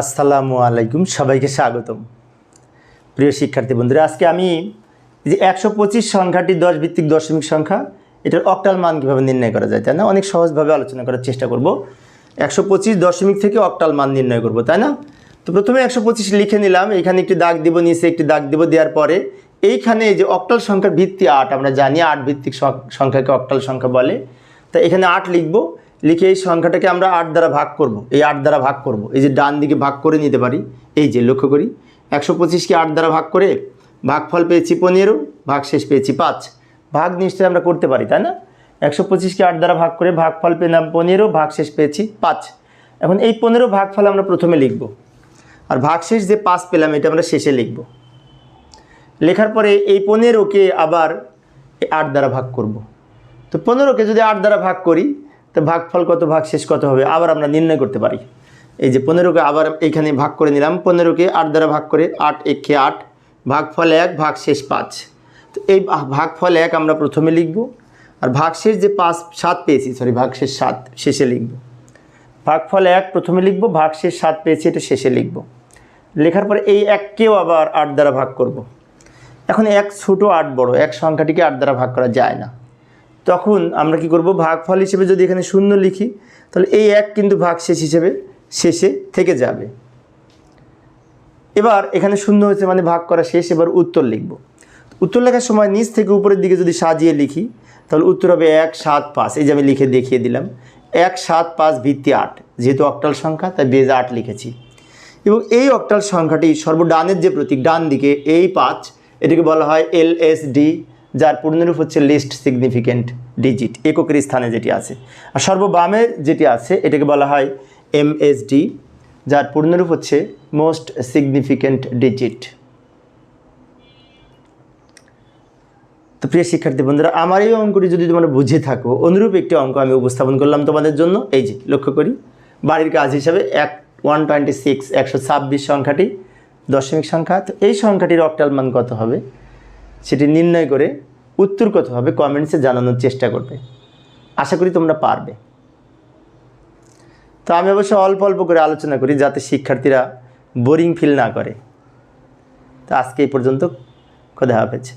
আসসালামু আলাইকুম, সবাইকে স্বাগতম। প্রিয় শিক্ষার্থী বন্ধুরা, আজকে আমি যে একশো পঁচিশ সংখ্যাটি দশ ভিত্তিক দশমিক সংখ্যা, এটার অক্টাল মান কীভাবে নির্ণয় করা যায়, তাই না? অনেক সহজভাবে আলোচনা করার চেষ্টা করব। একশো পঁচিশ দশমিক থেকে অক্টাল মান নির্ণয় করব, তাই না? তো প্রথমে একশো পঁচিশ লিখে নিলাম, এখানে একটি দাগ দিব, নিচে একটি দাগ দিব, দেওয়ার পরে এইখানে যে অক্টাল সংখ্যার ভিত্তি আট, আমরা জানি আট ভিত্তিক সংখ্যাকে অক্টাল সংখ্যা বলে। তা এখানে আট লিখব লিখে এই সংখ্যাটাকে আমরা আট দ্বারা ভাগ করব। এই আট দ্বারা ভাগ করব। এই যে ডান দিকে ভাগ করে নিতে পারি, এই যে লক্ষ্য করি, একশো পঁচিশকে আট দ্বারা ভাগ করে ভাগফল পেয়েছি পনেরো ভাগ শেষ পেয়েছি পাঁচ। ভাগ নিশ্চয়ই আমরা করতে পারি, তাই না? একশো পঁচিশকে আট দ্বারা ভাগ করে ভাগফল পেলাম পনেরো ভাগ শেষ পেয়েছি পাঁচ। এখন এই পনেরো ভাগফল আমরা প্রথমে লিখব। আর ভাগশেষ যে পাঁচ পেলাম, এটা আমরা শেষে লিখব। লেখার পরে এই পনেরোকে আবার আট দ্বারা ভাগ করব। তো পনেরোকে যদি আট দ্বারা ভাগ করি তো ভাগফল কত ভাগ শেষ কত হবে? আবার আমরা নির্ণয় করতে পারি। এই যে পনেরোকে আবার এইখানে ভাগ করে নিলাম। পনেরোকে আট দ্বারা ভাগ করে আট একে আট, ভাগফল এক ভাগ শেষ পাঁচ। তো এই ভাগফল এক আমরা প্রথমে লিখব, আর ভাগশেষ যে পাঁচ, সাত পেয়েছি সরি ভাগশেষ সাত, শেষে লিখব। ভাগফল এক প্রথমে লিখব, ভাগশেষ সাত পেয়েছি, এটা শেষে লিখব। লেখার পরে এই এককেও আবার আট দ্বারা ভাগ করব। এখন এক ছোটো আট বড়, এক সংখ্যাটিকে আট দ্বারা ভাগ করা যায় না। তখন আমরা কি করব? ভাগফল হিসেবে যদি এখানে শূন্য লিখি, তাহলে এই এক কিন্তু ভাগশেষ হিসেবে শেষে থেকে যাবে। এবার এখানে শূন্য হয়েছে মানে ভাগ করা শেষ, এবার উত্তর লিখব। উত্তর লেখার সময় নিচ থেকে উপরের দিকে যদি সাজিয়ে লিখি, তাহলে উত্তর হবে এক সাত পাঁচ। এই যে আমি লিখে দেখিয়ে দিলাম, এক সাত পাঁচ ভিত্তি আট, যেহেতু অক্টাল সংখ্যা, তাই বেজ আট লিখেছি। এবং এই অক্টাল সংখ্যাটি সর্বডানের যে প্রতীক, ডান দিকে এই পাঁচ, এটাকে বলা হয় এল এস ডি যার পূর্ণরূপ হচ্ছে লিস্ট সিগনিফিকেন্ট ডিজিট এককের স্থানে যেটি আছে। আর সর্ববামে যেটি আছে, এটাকে বলা হয় এম এস ডি যার পূর্ণরূপ হচ্ছে মোস্ট সিগনিফিকেন্ট ডিজিট তো প্রিয় শিক্ষার্থী বন্ধুরা, আমার এই অঙ্কটি যদি তোমরা বুঝে থাকো, অনুরূপ একটি অঙ্ক আমি উপস্থাপন করলাম তোমাদের জন্য। এই যে, লক্ষ্য করি, বাড়ির কাজ হিসাবে এক ওয়ান টোয়েন্টি সিক্স একশো ছাব্বিশ সংখ্যাটি, দশমিক সংখ্যা। তো এই সংখ্যাটির অক্টাল মান কত হবে? সেটি নির্ণয় করে উত্তর কত হবে? কমেন্টসে জানানোর চেষ্টা করবে। আশা করি তোমরা পারবে। তো আমি অবশ্য অল্প অল্প করে আলোচনা করি যাতে শিক্ষার্থীরা বোরিং ফিল না করে। তো আজকে এই পর্যন্ত। কথা হাফেজ।